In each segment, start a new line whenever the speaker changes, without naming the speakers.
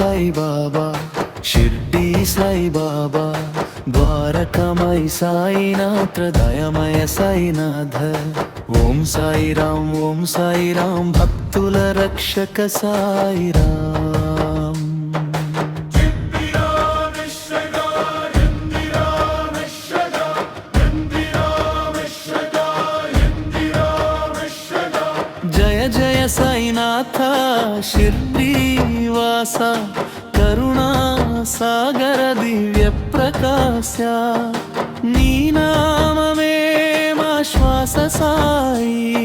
సాయిబాబా షిర్డి సాయిబాబా ద్వారకమై సాయినాథ దయమయ సాయినాథ. ఓం సాయిరాం ఓం సాయిరాం భక్తుల రక్షక సాయిరాం. కరుణా సాగర దివ్య ప్రకాశ నీ నామమే మా శ్వాస సాయి.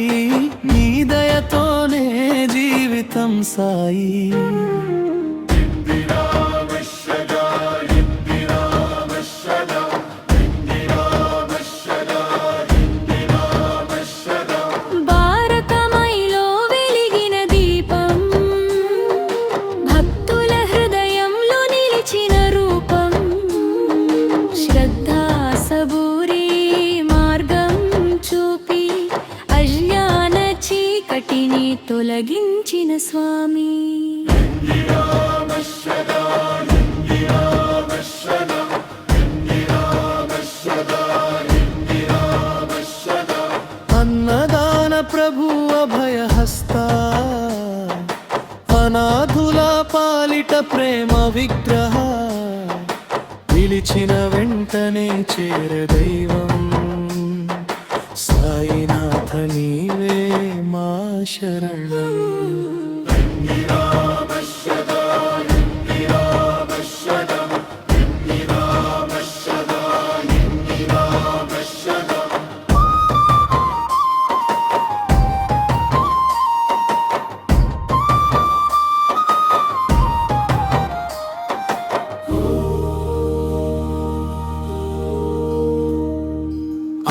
నీ దయతోనే జీవితం సాయి.
తొలగించిన స్వామి.
అన్నదాన ప్రభు అభయహస్త అనాథుల పాలిట ప్రేమ విగ్రహ. పిలిచిన వెంటనే చేర దైవం. సాయినాథ నీవే మా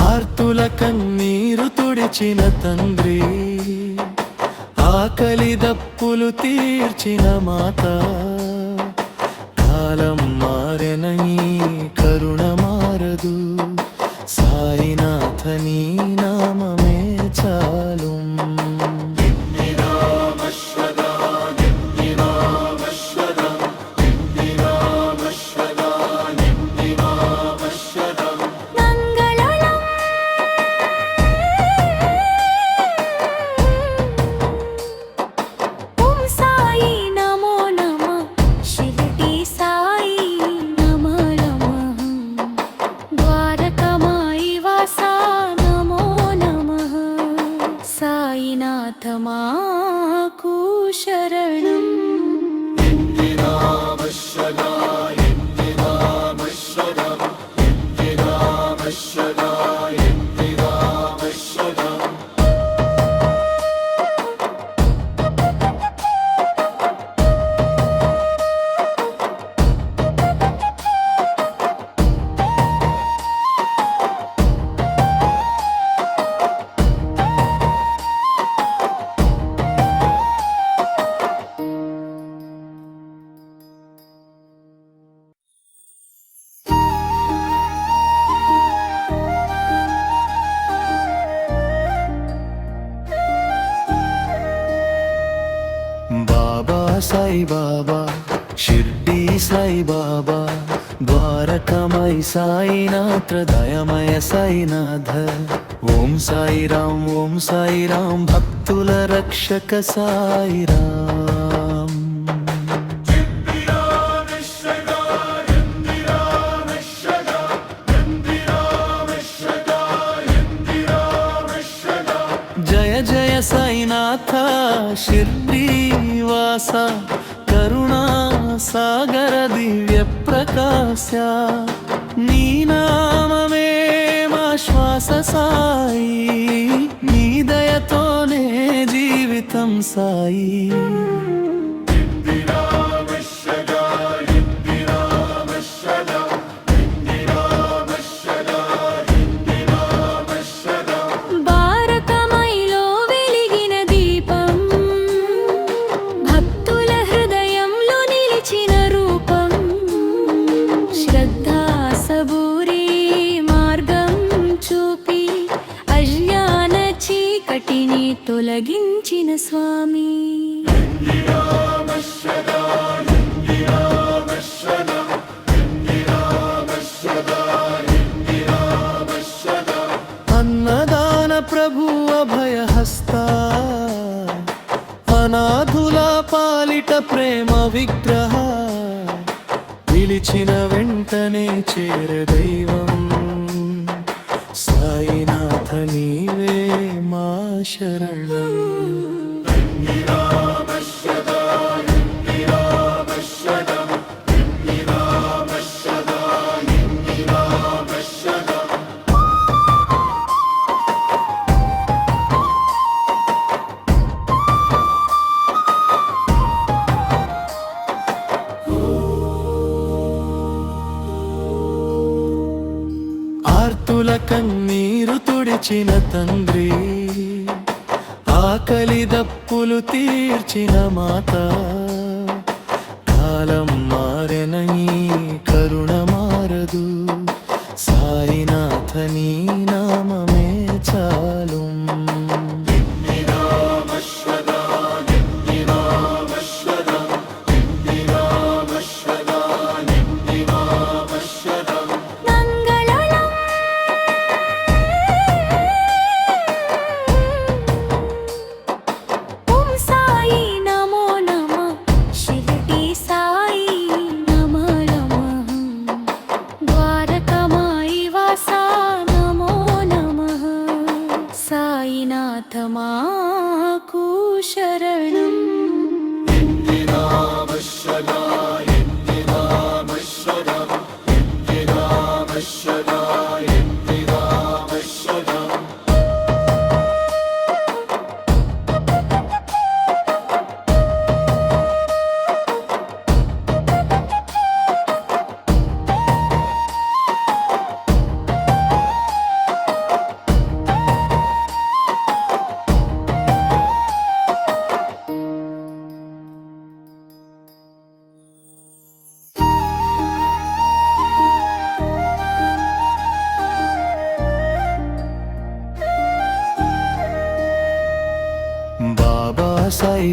ఆర్తుల కన్నీరు తుడిచిన తండ్రి ఆకలి తీర్చిన మాత కాలం మారెనని బాబా సాయి బాబా షిర్డీ సాయి బాబా ద్వారకమై సాయినాథ దయమయ సాయినాథ. ఓం సాయిరాం ఓం సాయిరాం భక్తుల రక్షక సాయిరాం జయ జయ సాయినాథ షిర్డీవాస కరుణా సాగర దివ్య ప్రకాశ. నీ నామమే మా శ్వాస సాయి నీ దయతోనే జీవితం సాయి. మా శరణం ఆర్తుల కన్నీరు తుడిచిన తండ్రి కలిదప్పులు తీర్చిన మాత. కాలం మారెనని కరుణ మారదు.
సాయినాథనీ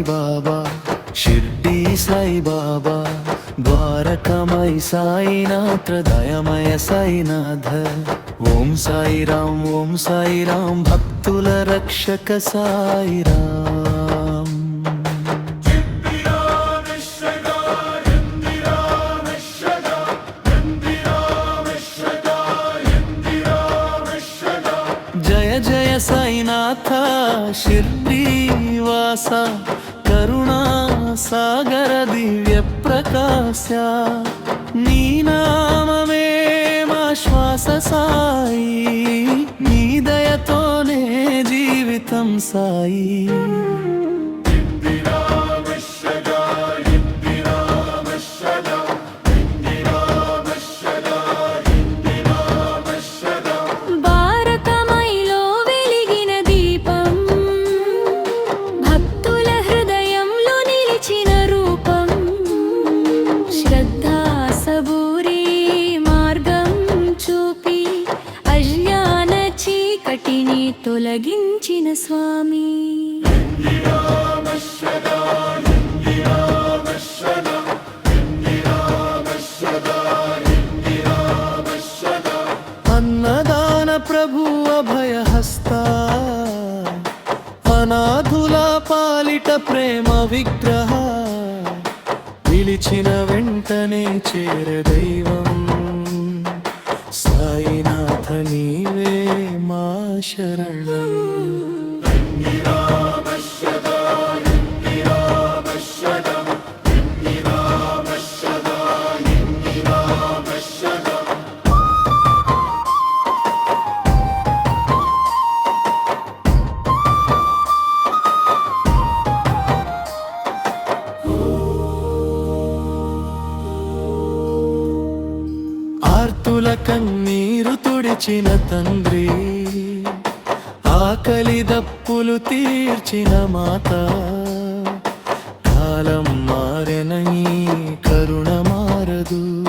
సాయి
బాబా షిర్డి సాయి బాబా ద్వారకమై సాయినాథ దయమయ సాయినాథ ఓం సాయి రామ్ ఓం సాయి రామ్ భక్తుల రక్షక సాయి రామ్ జయ జయ సాయినాథ షిర్డీవాస కరుణా సాగర దివ్య ప్రకాశ. నీ నామమే మా శ్వాస సాయి. నీ దయతోనే జీవితం సాయి.
తొలగించిన స్వామి.
అన్నదాన ప్రభు అభయహస్త అనాథుల పాలిట ప్రేమ విగ్రహ. పిలిచిన వెంటనే చేర దైవం. సాయినాథ నీవే మా శరణ. తండ్రి ఆకలి దప్పులు తీర్చిన మాత కాలం మారెనని కరుణ మారదు.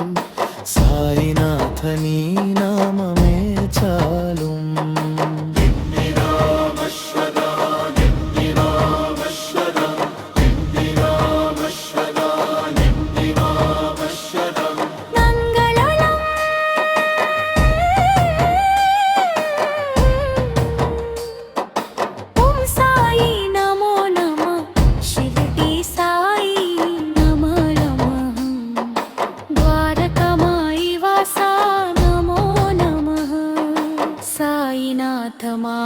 मा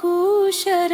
कुशर